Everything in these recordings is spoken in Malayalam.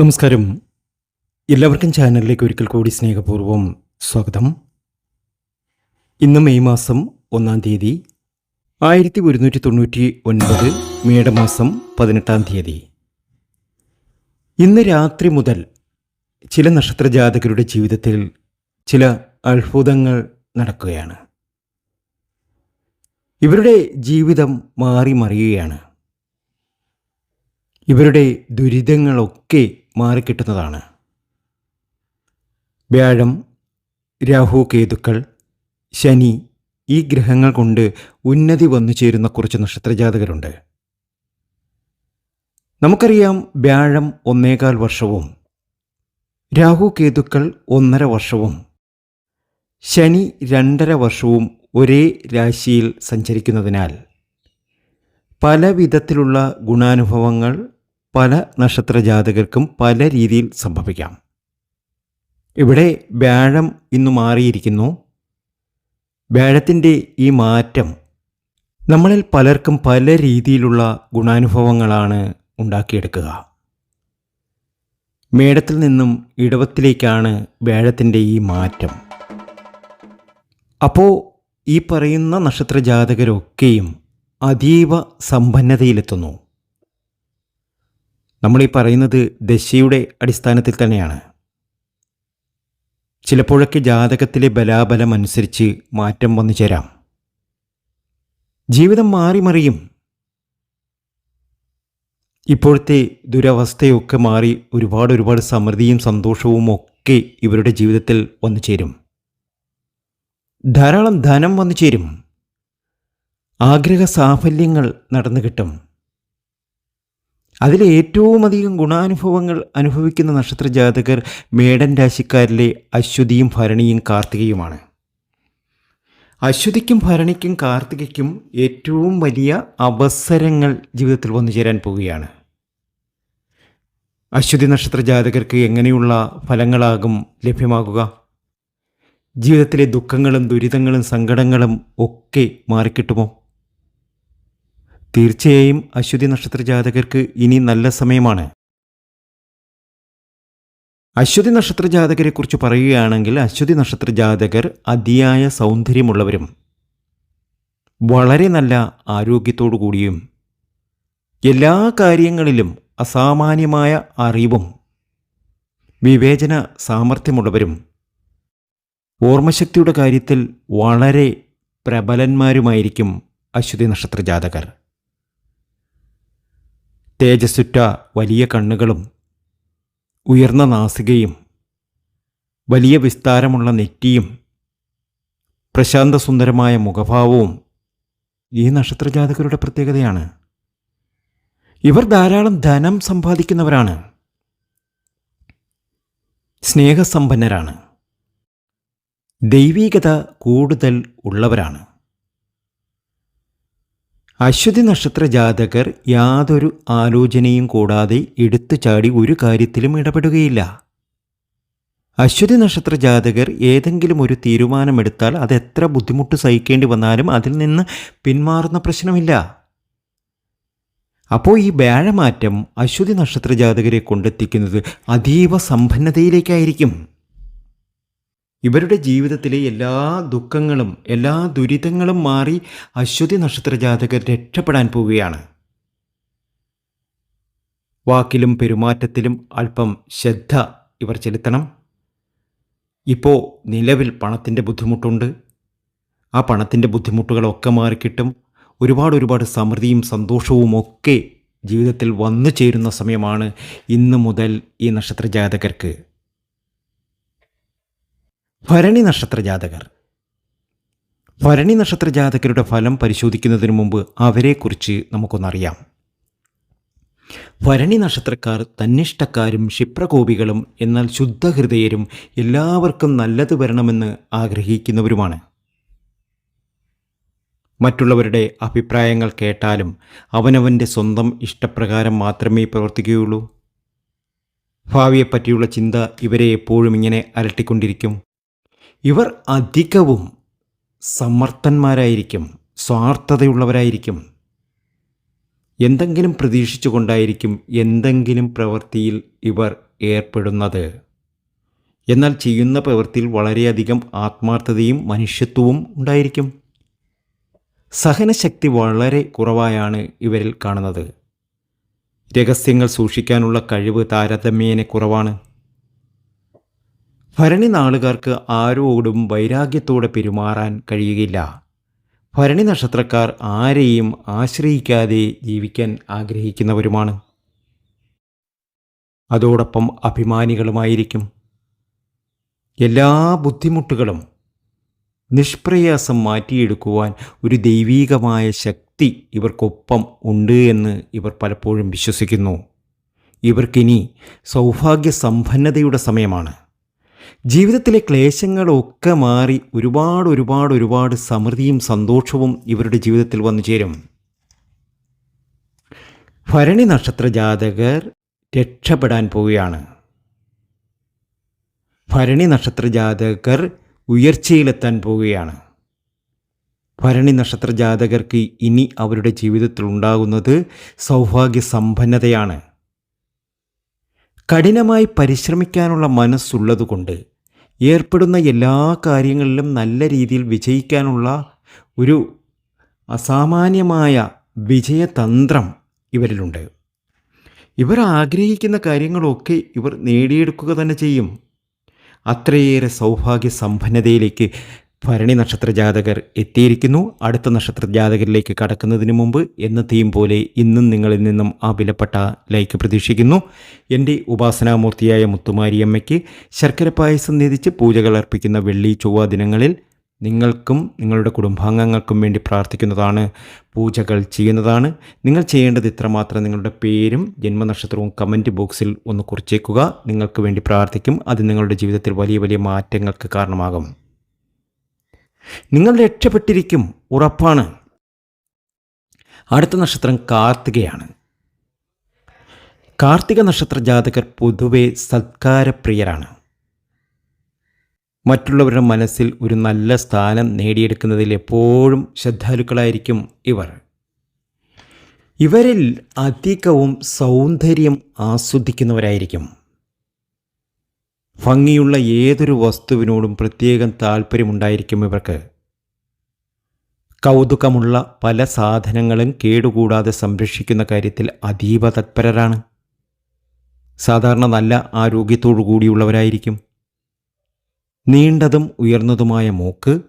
നമസ്കാരം. എല്ലാവർക്കും ചാനലിലേക്ക് ഒരിക്കൽ കൂടി സ്നേഹപൂർവം സ്വാഗതം. ഇന്ന് മെയ് മാസം ഒന്നാം തീയതി ആയിരത്തി ഒരുന്നൂറ്റി തൊണ്ണൂറ്റി ഒൻപത് മേടമാസം പതിനെട്ടാം തീയതി. ഇന്ന് രാത്രി മുതൽ ചില നക്ഷത്ര ജാതകരുടെ ജീവിതത്തിൽ ചില അത്ഭുതങ്ങൾ നടക്കുകയാണ്. ഇവരുടെ ജീവിതം മാറി മറിയുകയാണ്. ഇവരുടെ ദുരിതങ്ങളൊക്കെ മാറിക്കിട്ടുന്നതാണ്. വ്യാഴം രാഹു കേതുക്കൾ ശനി ഈ ഗ്രഹങ്ങൾ കൊണ്ട് ഉന്നതി വന്നു ചേരുന്ന കുറച്ച് നക്ഷത്രജാതകരുണ്ട്. നമുക്കറിയാം വ്യാഴം ഒന്നേകാൽ വർഷവും രാഹു കേതുക്കൾ ഒന്നര വർഷവും ശനി രണ്ടര വർഷവും ഒരേ രാശിയിൽ സഞ്ചരിക്കുന്നതിനാൽ പല വിധത്തിലുള്ള ഗുണാനുഭവങ്ങൾ പല നക്ഷത്ര ജാതകർക്കും പല രീതിയിൽ സംഭവിക്കാം. ഇവിടെ വ്യാഴം ഇന്ന് മാറിയിരിക്കുന്നു. വ്യാഴത്തിന്റെ ഈ മാറ്റം നമ്മളിൽ പലർക്കും പല രീതിയിലുള്ള ഗുണാനുഭവങ്ങളാണ് ഉണ്ടാക്കിയെടുക്കുക. മേടത്തിൽ നിന്നും ഇടവത്തിലേക്കാണ് വ്യാഴത്തിന്റെ ഈ മാറ്റം. അപ്പോൾ ഈ പറയുന്ന നക്ഷത്ര ജാതകരൊക്കെയും അതീവ സമ്പന്നതയിലെത്തുന്നു. നമ്മൾ ഈ പറയുന്നത് ദശയുടെ അടിസ്ഥാനത്തിൽ തന്നെയാണ്. ചിലപ്പോഴൊക്കെ ജാതകത്തിലെ ബലാബലം അനുസരിച്ച് മാറ്റം വന്നു ചേരാം. ജീവിതം മാറി മറിയും. ഇപ്പോഴത്തെ ദുരവസ്ഥയൊക്കെ മാറി ഒരുപാട് ഒരുപാട് സമൃദ്ധിയും സന്തോഷവും ഒക്കെ ഇവരുടെ ജീവിതത്തിൽ വന്നു ചേരും. ധാരാളം ധനം വന്നു ചേരും. ആഗ്രഹ സാഫല്യങ്ങൾ നടന്നു കിട്ടും. അതിൽ ഏറ്റവും അധികം ഗുണാനുഭവങ്ങൾ അനുഭവിക്കുന്ന നക്ഷത്ര ജാതകർ മേടൻ രാശിക്കാരിലെ അശ്വതിയും ഭരണിയും കാർത്തികയുമാണ്. അശ്വതിക്കും ഭരണിക്കും കാർത്തികയ്ക്കും ഏറ്റവും വലിയ അവസരങ്ങൾ ജീവിതത്തിൽ വന്നു ചേരാൻ പോവുകയാണ്. അശ്വതി നക്ഷത്ര ജാതകർക്ക് എങ്ങനെയുള്ള ഫലങ്ങളാകും ലഭ്യമാകുക? ജീവിതത്തിലെ ദുഃഖങ്ങളും ദുരിതങ്ങളും സങ്കടങ്ങളും ഒക്കെ മാറിക്കിട്ടുമോ? തീർച്ചയായും അശ്വതി നക്ഷത്ര ജാതകർക്ക് ഇനി നല്ല സമയമാണ്. അശ്വതി നക്ഷത്ര ജാതകരെക്കുറിച്ച് പറയുകയാണെങ്കിൽ അശ്വതി നക്ഷത്ര ജാതകർ അതിയായ സൗന്ദര്യമുള്ളവരും വളരെ നല്ല ആരോഗ്യത്തോടു കൂടിയും എല്ലാ കാര്യങ്ങളിലും അസാമാന്യമായ അറിവും വിവേചന സാമർഥ്യമുള്ളവരും ഓർമ്മശക്തിയുടെ കാര്യത്തിൽ വളരെ പ്രബലന്മാരുമായിരിക്കും അശ്വതി നക്ഷത്ര ജാതകർ. തേജസ്സുറ്റ വലിയ കണ്ണുകളും ഉയർന്ന നാസികയും വലിയ വിസ്താരമുള്ള നെറ്റിയും പ്രശാന്തസുന്ദരമായ മുഖഭാവവും ഈ നക്ഷത്രജാതകരുടെ പ്രത്യേകതയാണ്. ഇവർ ധാരാളം ധനം സമ്പാദിക്കുന്നവരാണ്. സ്നേഹസമ്പന്നരാണ്. ദൈവീകത കൂടുതൽ ഉള്ളവരാണ്. അശ്വതി നക്ഷത്ര ജാതകർ യാതൊരു ആലോചനയും കൂടാതെ എടുത്തു ചാടി ഒരു കാര്യത്തിലും ഇടപെടുകയില്ല. അശ്വതി നക്ഷത്ര ജാതകർ ഏതെങ്കിലും ഒരു തീരുമാനമെടുത്താൽ അത് എത്ര ബുദ്ധിമുട്ട് സഹിക്കേണ്ടി വന്നാലും അതിൽ നിന്ന് പിന്മാറുന്ന പ്രശ്നമില്ല. അപ്പോൾ ഈ വ്യാഴമാറ്റം അശ്വതി നക്ഷത്ര ജാതകരെ കൊണ്ടെത്തിക്കുന്നത് അതീവ സമ്പന്നതയിലേക്കായിരിക്കും. ഇവരുടെ ജീവിതത്തിലെ എല്ലാ ദുഃഖങ്ങളും എല്ലാ ദുരിതങ്ങളും മാറി അശ്വതി നക്ഷത്ര ജാതകർ രക്ഷപ്പെടാൻ പോവുകയാണ്. വാക്കിലും പെരുമാറ്റത്തിലും അല്പം ശ്രദ്ധ ഇവർ ചെലുത്തണം. ഇപ്പോൾ നിലവിൽ പണത്തിന്റെ ബുദ്ധിമുട്ടുണ്ട്. ആ പണത്തിന്റെ ബുദ്ധിമുട്ടുകളൊക്കെ മാറിക്കിട്ടും ഒരുപാട് ഒരുപാട് സമൃദ്ധിയും സന്തോഷവും ഒക്കെ ജീവിതത്തിൽ വന്നു ചേരുന്ന സമയമാണ് ഇന്ന് മുതൽ ഈ നക്ഷത്ര ജാതകർക്ക് ഭരണി നക്ഷത്ര ജാതകർ ഭരണി നക്ഷത്ര ജാതകരുടെ ഫലം പരിശോധിക്കുന്നതിന് മുമ്പ് അവരെക്കുറിച്ച് നമുക്കൊന്നറിയാം. ഭരണി നക്ഷത്രക്കാർ തന്നിഷ്ടക്കാരും ക്ഷിപ്രകോപികളും എന്നാൽ ശുദ്ധഹൃദയരും എല്ലാവർക്കും നല്ലത് വരണമെന്ന് ആഗ്രഹിക്കുന്നവരുമാണ്. മറ്റുള്ളവരുടെ അഭിപ്രായങ്ങൾ കേട്ടാലും അവനവന്റെ സ്വന്തം ഇഷ്ടപ്രകാരം മാത്രമേ പ്രവർത്തിക്കുകയുള്ളൂ. ഭാവിയെപ്പറ്റിയുള്ള ചിന്ത ഇവരെ എപ്പോഴും ഇങ്ങനെ അലട്ടിക്കൊണ്ടിരിക്കും. ഇവർ അധികവും സമർത്ഥന്മാരായിരിക്കും സ്വാർത്ഥതയുള്ളവരായിരിക്കും. എന്തെങ്കിലും പ്രതീക്ഷിച്ചുകൊണ്ടായിരിക്കും എന്തെങ്കിലും പ്രവൃത്തിയിൽ ഇവർ ഏർപ്പെടുന്നത്. എന്നാൽ ചെയ്യുന്ന പ്രവൃത്തിയിൽ വളരെയധികം ആത്മാർത്ഥതയും മനുഷ്യത്വവും ഉണ്ടായിരിക്കും. സഹനശക്തി വളരെ കുറവായാണ് ഇവരിൽ കാണുന്നത്. രഹസ്യങ്ങൾ സൂക്ഷിക്കാനുള്ള കഴിവ് താരതമ്യേന കുറവാണ്. ഭരണി നാളുകാർക്ക് ആരോടും വൈരാഗ്യത്തോടെ പെരുമാറാൻ കഴിയുകയില്ല. ഭരണി നക്ഷത്രക്കാർ ആരെയും ആശ്രയിക്കാതെ ജീവിക്കാൻ ആഗ്രഹിക്കുന്നവരുമാണ്. അതോടൊപ്പം അഭിമാനികളുമായിരിക്കും. എല്ലാ ബുദ്ധിമുട്ടുകളും നിഷ്പ്രയാസം മാറ്റിയെടുക്കുവാൻ ഒരു ദൈവീകമായ ശക്തി ഇവർക്കൊപ്പം ഉണ്ട് എന്ന് ഇവർ പലപ്പോഴും വിശ്വസിക്കുന്നു. ഇവർക്കിനി സൗഭാഗ്യ സമ്പന്നതയുടെ സമയമാണ്. ജീവിതത്തിലെ ക്ലേശങ്ങളൊക്കെ മാറി ഒരുപാട് ഒരുപാട് ഒരുപാട് സമൃദ്ധിയും സന്തോഷവും ഇവരുടെ ജീവിതത്തിൽ വന്നു ചേരും. ഭരണി നക്ഷത്ര ജാതകർ രക്ഷപ്പെടാൻ പോവുകയാണ്. ഭരണി നക്ഷത്ര ജാതകർ ഉയർച്ചയിലെത്താൻ പോവുകയാണ്. ഭരണി നക്ഷത്ര ജാതകർക്ക് ഇനി അവരുടെ ജീവിതത്തിൽ ഉണ്ടാകുന്നത് സൗഭാഗ്യ സമ്പന്നതയാണ് കഠിനമായി പരിശ്രമിക്കാനുള്ള മനസ്സുള്ളതുകൊണ്ട് ഏർപ്പെടുന്ന എല്ലാ കാര്യങ്ങളിലും നല്ല രീതിയിൽ വിജയിക്കാനുള്ള ഒരു അസാമാന്യമായ വിജയതന്ത്രം ഇവരിലുണ്ട്. ഇവർ ആഗ്രഹിക്കുന്ന കാര്യങ്ങളൊക്കെ ഇവർ നേടിയെടുക്കുക തന്നെ ചെയ്യും. അത്രയേറെ സൗഭാഗ്യ സമ്പന്നതയിലേക്ക് ഭരണി നക്ഷത്ര ജാതകർ എത്തിയിരിക്കുന്നു. അടുത്ത നക്ഷത്ര ജാതകരിലേക്ക് കടക്കുന്നതിന് മുമ്പ് എന്നത്തെയും പോലെ ഇന്നും നിങ്ങളിൽ നിന്നും ആ വിലപ്പെട്ട ലൈക്ക് പ്രതീക്ഷിക്കുന്നു. എന്റെ ഉപാസനാമൂർത്തിയായ മുത്തുമാരിയമ്മയ്ക്ക് ശർക്കര പായസം നിധിച്ച് പൂജകൾ അർപ്പിക്കുന്ന വെള്ളി ചൊവ്വ ദിനങ്ങളിൽ നിങ്ങൾക്കും നിങ്ങളുടെ കുടുംബാംഗങ്ങൾക്കും വേണ്ടി പ്രാർത്ഥിക്കുന്നതാണ് പൂജകൾ ചെയ്യുന്നതാണ്. നിങ്ങൾ ചെയ്യേണ്ടത് ഇത്രമാത്രം നിങ്ങളുടെ പേരും ജന്മനക്ഷത്രവും കമന്റ് ബോക്സിൽ ഒന്ന് കുറിച്ചേക്കുക. നിങ്ങൾക്ക് വേണ്ടി പ്രാർത്ഥിക്കും. അത് നിങ്ങളുടെ ജീവിതത്തിൽ വലിയ വലിയ മാറ്റങ്ങൾക്ക് കാരണമാകും. നിങ്ങൾ രക്ഷപ്പെട്ടിരിക്കും ഉറപ്പാണ്. അടുത്ത നക്ഷത്രം കാർത്തികയാണ്. കാർത്തിക നക്ഷത്ര ജാതകർ പൊതുവെ സത്കാരപ്രിയരാണ്. മറ്റുള്ളവരുടെ മനസ്സിൽ ഒരു നല്ല സ്ഥാനം നേടിയെടുക്കുന്നതിൽ എപ്പോഴും ശ്രദ്ധാലുക്കളായിരിക്കും ഇവർ. ഇവരിൽ അധികവും സൗന്ദര്യം ആസ്വദിക്കുന്നവരായിരിക്കും. ഭംഗിയുള്ള ഏതൊരു വസ്തുവിനോടും പ്രത്യേകം താല്പര്യമുണ്ടായിരിക്കും ഇവർക്ക്. കൗതുകമുള്ള പല സാധനങ്ങളും കേടുകൂടാതെ സംരക്ഷിക്കുന്ന കാര്യത്തിൽ അതീവ തത്പരരാണ്. സാധാരണ നല്ല ആരോഗ്യത്തോടു കൂടിയുള്ളവരായിരിക്കും. നീണ്ടതും ഉയർന്നതുമായ മൂക്ക്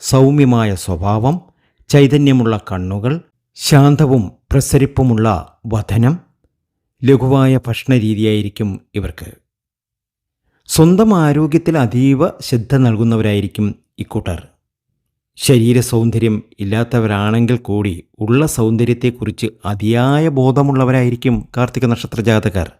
സൗമ്യമായ സ്വഭാവം ചൈതന്യമുള്ള കണ്ണുകൾ ശാന്തവും പ്രസരിപ്പുമുള്ള വധനം ലഘുവായ ഭക്ഷണരീതിയായിരിക്കും ഇവർക്ക്. സ്വന്തം ആരോഗ്യത്തിൽ അതീവ ശ്രദ്ധ നൽകുന്നവരായിരിക്കും ഇക്കൂട്ടർ ശരീര സൗന്ദര്യം ഇല്ലാത്തവരാണെങ്കിൽ കൂടി ഉള്ള സൗന്ദര്യത്തെക്കുറിച്ച് അതിയായ ബോധമുള്ളവരായിരിക്കും കാർത്തിക നക്ഷത്ര ജാതകർ.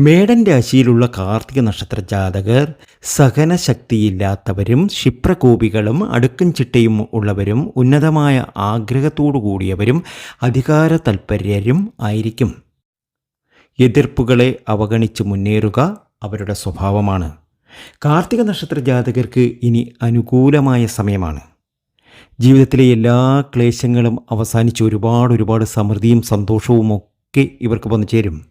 മേടൻ രാശിയിലുള്ള കാർത്തിക നക്ഷത്ര ജാതകർ സഹനശക്തിയില്ലാത്തവരും ക്ഷിപ്രകോപികളും അടുക്കും ചിട്ടയും ഉള്ളവരും ഉന്നതമായ ആഗ്രഹത്തോടു കൂടിയവരും അധികാര തൽപര്യരും ആയിരിക്കും. എതിർപ്പുകളെ അവഗണിച്ച് മുന്നേറുക അവരുടെ സ്വഭാവമാണ്. കാർത്തിക നക്ഷത്ര ജാതകർക്ക് ഇനി അനുകൂലമായ സമയമാണ്. ജീവിതത്തിലെ എല്ലാ ക്ലേശങ്ങളും അവസാനിച്ച് ഒരുപാട് ഒരുപാട് സമൃദ്ധിയും സന്തോഷവും ഒക്കെ ഇവർക്ക് വന്നു ചേരും.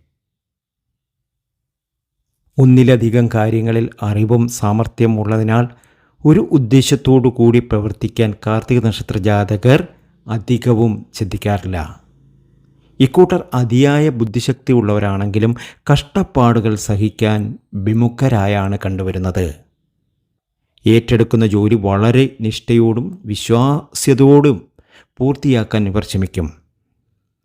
ഒന്നിലധികം കാര്യങ്ങളിൽ അറിവും സാമർഥ്യം ഉള്ളതിനാൽ ഒരു ഉദ്ദേശത്തോടു കൂടി പ്രവർത്തിക്കാൻ കാർത്തിക നക്ഷത്ര ജാതകർ അധികവും ചിന്തിക്കാറില്ല. ഇക്കൂട്ടർ അതിയായ ബുദ്ധിശക്തി ഉള്ളവരാണെങ്കിലും കഷ്ടപ്പാടുകൾ സഹിക്കാൻ വിമുഖരായാണ് കണ്ടുവരുന്നത്. ഏറ്റെടുക്കുന്ന ജോലി വളരെ നിഷ്ഠയോടും വിശ്വാസ്യതയോടും പൂർത്തിയാക്കാൻ ഇവർ ശ്രമിക്കും.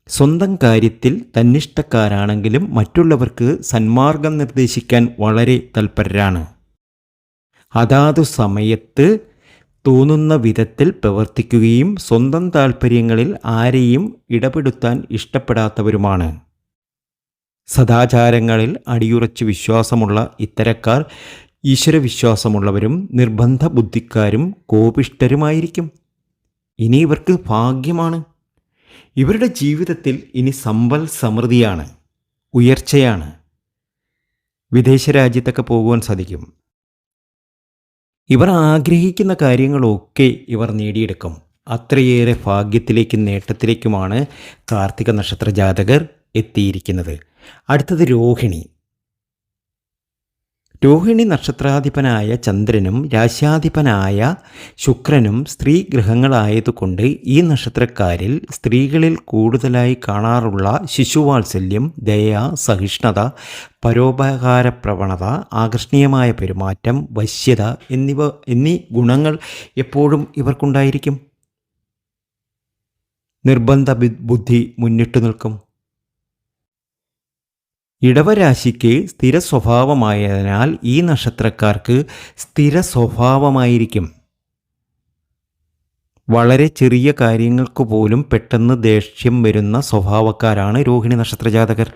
സ്വന്തം കാര്യത്തിൽ തന്നിഷ്ടക്കാരാണെങ്കിലും മറ്റുള്ളവർക്ക് സന്മാർഗം നിർദ്ദേശിക്കാൻ വളരെ തൽപരരാണ്. അതാതു സമയത്ത് തോന്നുന്ന വിധത്തിൽ പ്രവർത്തിക്കുകയും സ്വന്തം താൽപ്പര്യങ്ങളിൽ ആരെയും ഇടപെടുത്താൻ ഇഷ്ടപ്പെടാത്തവരുമാണ്. സദാചാരങ്ങളിൽ അടിയുറച്ച് വിശ്വാസമുള്ള ഇത്തരക്കാർ ഈശ്വരവിശ്വാസമുള്ളവരും നിർബന്ധ ബുദ്ധിക്കാരും കോപിഷ്ടരുമായിരിക്കും ഇനി ഇവർക്ക് ഭാഗ്യമാണ്. ഇവരുടെ ജീവിതത്തിൽ ഇനി സമ്പൽ സമൃദ്ധിയാണ് ഉയർച്ചയാണ്. വിദേശ രാജ്യത്തൊക്കെ പോകുവാൻ സാധിക്കും. ഇവർ ആഗ്രഹിക്കുന്ന കാര്യങ്ങളൊക്കെ ഇവർ നേടിയെടുക്കും. അത്രയേറെ ഭാഗ്യത്തിലേക്കും നേട്ടത്തിലേക്കുമാണ് കാർത്തിക നക്ഷത്ര ജാതകർ എത്തിയിരിക്കുന്നത്. അടുത്തത് രോഹിണി. രോഹിണി നക്ഷത്രാധിപനായ ചന്ദ്രനും രാശ്യാധിപനായ ശുക്രനും സ്ത്രീ ഗ്രഹങ്ങളായതുകൊണ്ട് ഈ നക്ഷത്രക്കാരിൽ സ്ത്രീകളിൽ കൂടുതലായി കാണാറുള്ള ശിശുവാത്സല്യം ദയ സഹിഷ്ണുത പരോപകാര പ്രവണത ആകർഷണീയമായ പെരുമാറ്റം വശ്യത എന്നിവ എന്നീ ഗുണങ്ങൾ എപ്പോഴും ഇവർക്കുണ്ടായിരിക്കും. നിർബന്ധ ബുദ്ധി മുന്നിട്ടു നിൽക്കും. ഇടവരാശിക്ക് സ്ഥിര സ്വഭാവമായതിനാൽ ഈ നക്ഷത്രക്കാർക്ക് സ്ഥിര സ്വഭാവമായിരിക്കും വളരെ ചെറിയ കാര്യങ്ങൾക്ക് പോലും പെട്ടെന്ന് ദേഷ്യം വരുന്ന സ്വഭാവക്കാരാണ് രോഹിണി നക്ഷത്രജാതകർ.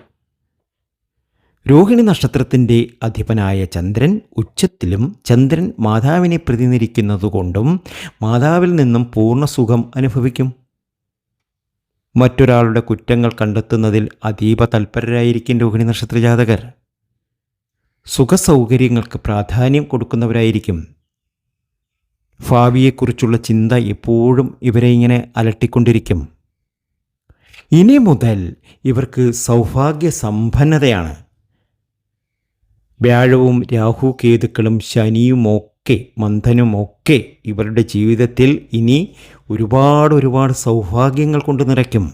രോഹിണി നക്ഷത്രത്തിന്റെ അധിപനായ ചന്ദ്രൻ ഉച്ചത്തിലും ചന്ദ്രൻ മാതാവിനെ പ്രതിനിധിക്കുന്നതുകൊണ്ടും മാതാവിൽ നിന്നും പൂർണ സുഖം അനുഭവിക്കും. മറ്റൊരാളുടെ കുറ്റങ്ങൾ കണ്ടെത്തുന്നതിൽ അതീവ തൽപരരായിരിക്കും രോഹിണി നക്ഷത്ര ജാതകർ. സുഖസൗകര്യങ്ങൾക്ക് പ്രാധാന്യം കൊടുക്കുന്നവരായിരിക്കും. ഭാവിയെക്കുറിച്ചുള്ള ചിന്ത എപ്പോഴും ഇവരെ ഇങ്ങനെ അലട്ടിക്കൊണ്ടിരിക്കും. ഇനി മുതൽ ഇവർക്ക് സൗഭാഗ്യ സമ്പന്നതയാണ് വ്യാഴവും രാഹു കേതുക്കളും ശനിയുമൊക്കെ മന്ദനുമൊക്കെ ഇവരുടെ ജീവിതത്തിൽ ഇനി ഒരുപാട് ഒരുപാട് സൗഭാഗ്യങ്ങൾ കൊണ്ട് നിറയ്ക്കും.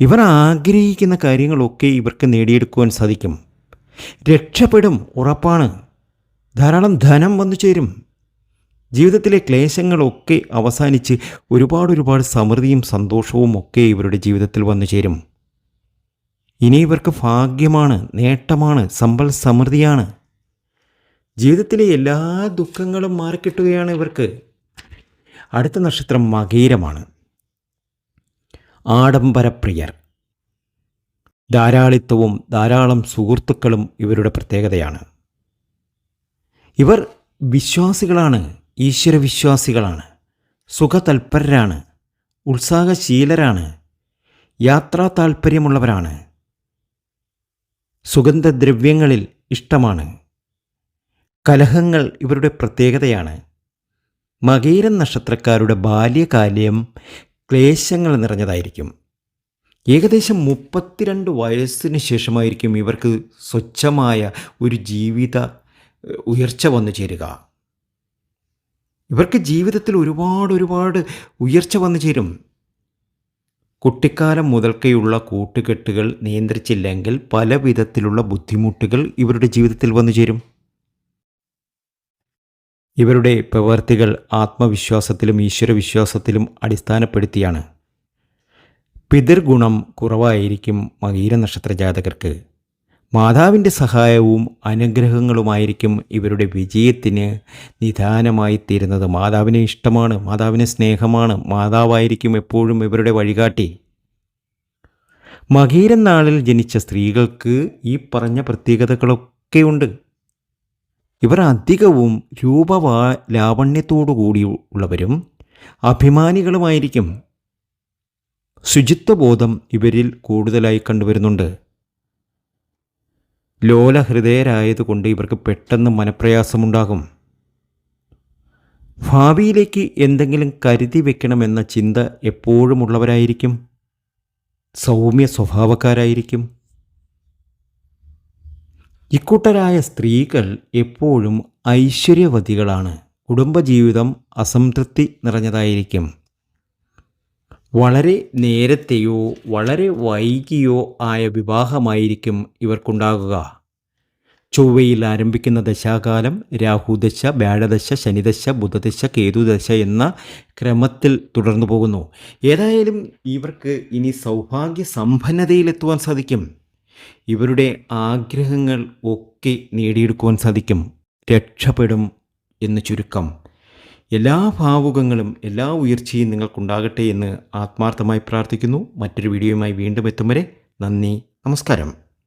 ഇവർ ആഗ്രഹിക്കുന്ന കാര്യങ്ങളൊക്കെ ഇവർക്ക് നേടിയെടുക്കുവാൻ സാധിക്കും. രക്ഷപ്പെടും ഉറപ്പാണ്. ധാരാളം ധനം വന്നു ചേരും. ജീവിതത്തിലെ ക്ലേശങ്ങളൊക്കെ അവസാനിച്ച് ഒരുപാട് ഒരുപാട് സമൃദ്ധിയും സന്തോഷവും ഒക്കെ ഇവരുടെ ജീവിതത്തിൽ വന്നു ചേരും. ഇനി ഇവർക്ക് ഭാഗ്യമാണ് നേട്ടമാണ് സമ്പൽ സമൃദ്ധിയാണ്. ജീവിതത്തിലെ എല്ലാ ദുഃഖങ്ങളും മാറിക്കിട്ടുകയാണ് ഇവർക്ക്. അടുത്ത നക്ഷത്രം മകീരമാണ്. ആഡംബരപ്രിയർ. ധാരാളിത്തവും ധാരാളം സുഹൃത്തുക്കളും ഇവരുടെ പ്രത്യേകതയാണ്. ഇവർ വിശ്വാസികളാണ് ഈശ്വരവിശ്വാസികളാണ് സുഖതൽപരരാണ് ഉത്സാഹശീലരാണ് യാത്രാ താൽപ്പര്യമുള്ളവരാണ് സുഗന്ധദ്രവ്യങ്ങളിൽ ഇഷ്ടമാണ്. കലഹങ്ങൾ ഇവരുടെ പ്രത്യേകതയാണ്. മകീരൻ നക്ഷത്രക്കാരുടെ ബാല്യകാലം ക്ലേശങ്ങൾ നിറഞ്ഞതായിരിക്കും. ഏകദേശം മുപ്പത്തിരണ്ട് വയസ്സിന് ശേഷമായിരിക്കും ഇവർക്ക് സ്വച്ഛമായ ഒരു ജീവിത ഉയർച്ച വന്നു ചേരുക. ഇവർക്ക് ജീവിതത്തിൽ ഒരുപാട് ഒരുപാട് ഉയർച്ച വന്നു ചേരും. കുട്ടിക്കാലം മുതൽക്കേയുള്ള കൂട്ടുകെട്ടുകൾ നിയന്ത്രിച്ചില്ലെങ്കിൽ പല വിധത്തിലുള്ള ബുദ്ധിമുട്ടുകൾ ഇവരുടെ ജീവിതത്തിൽ വന്നു ചേരും. ഇവരുടെ പ്രവർത്തികൾ ആത്മവിശ്വാസത്തിലും ഈശ്വരവിശ്വാസത്തിലും അടിസ്ഥാനപ്പെടുത്തിയാണ്. പിതൃഗുണം കുറവായിരിക്കും മകീര നക്ഷത്ര ജാതകർക്ക് മാതാവിന്റെ സഹായവും അനുഗ്രഹങ്ങളുമായിരിക്കും ഇവരുടെ വിജയത്തിന് നിദാനമായി തീരുന്നത്. മാതാവിനെ ഇഷ്ടമാണ് മാതാവിനെ സ്നേഹമാണ് മാതാവായിരിക്കും എപ്പോഴും ഇവരുടെ വഴികാട്ടി. മകീരൻ നാളിൽ ജനിച്ച സ്ത്രീകൾക്ക് ഈ പറഞ്ഞ പ്രത്യേകതകളൊക്കെയുണ്ട്. ഇവർ അധികവും രൂപവാ ലാവണ്യത്തോടു കൂടി ഉള്ളവരും അഭിമാനികളുമായിരിക്കും. ശുചിത്വബോധം ഇവരിൽ കൂടുതലായി കണ്ടുവരുന്നുണ്ട്. ലോലഹൃദയരായതുകൊണ്ട് ഇവർക്ക് പെട്ടെന്ന് മനപ്രയാസമുണ്ടാകും. ഭാവിയിലേക്ക് എന്തെങ്കിലും കരുതി വെക്കണമെന്ന ചിന്ത എപ്പോഴുമുള്ളവരായിരിക്കും. സൗമ്യ സ്വഭാവക്കാരായിരിക്കും. ഇക്കൂട്ടരായ സ്ത്രീകൾ എപ്പോഴും ഐശ്വര്യവതികളാണ്. കുടുംബജീവിതം അസംതൃപ്തി നിറഞ്ഞതായിരിക്കും. വളരെ നേരത്തെയോ വളരെ വൈകിയോ ആയ വിവാഹമായിരിക്കും ഇവർക്കുണ്ടാകുക. ചൊവ്വയിൽ ആരംഭിക്കുന്ന ദശാകാലം രാഹുദശ വ്യാഴദശ ശനിദശ ബുധദശ കേതുദശ എന്ന ക്രമത്തിൽ തുടർന്നു പോകുന്നു ഏതായാലും ഇവർക്ക് ഇനി സൗഭാഗ്യ സമ്പന്നതയിലെത്തുവാൻ സാധിക്കും. ഇവരുടെ ആഗ്രഹങ്ങൾ ഒക്കെ നേടിയെടുക്കുവാൻ സാധിക്കും. രക്ഷപ്പെടും എന്ന് ചുരുക്കം. എല്ലാ ഭാവുകങ്ങളും എല്ലാ ഉയർച്ചയും നിങ്ങൾക്കുണ്ടാകട്ടെ എന്ന് ആത്മാർത്ഥമായി പ്രാർത്ഥിക്കുന്നു. മറ്റൊരു വീഡിയോയുമായി വീണ്ടും എത്തും വരെ നന്ദി നമസ്കാരം.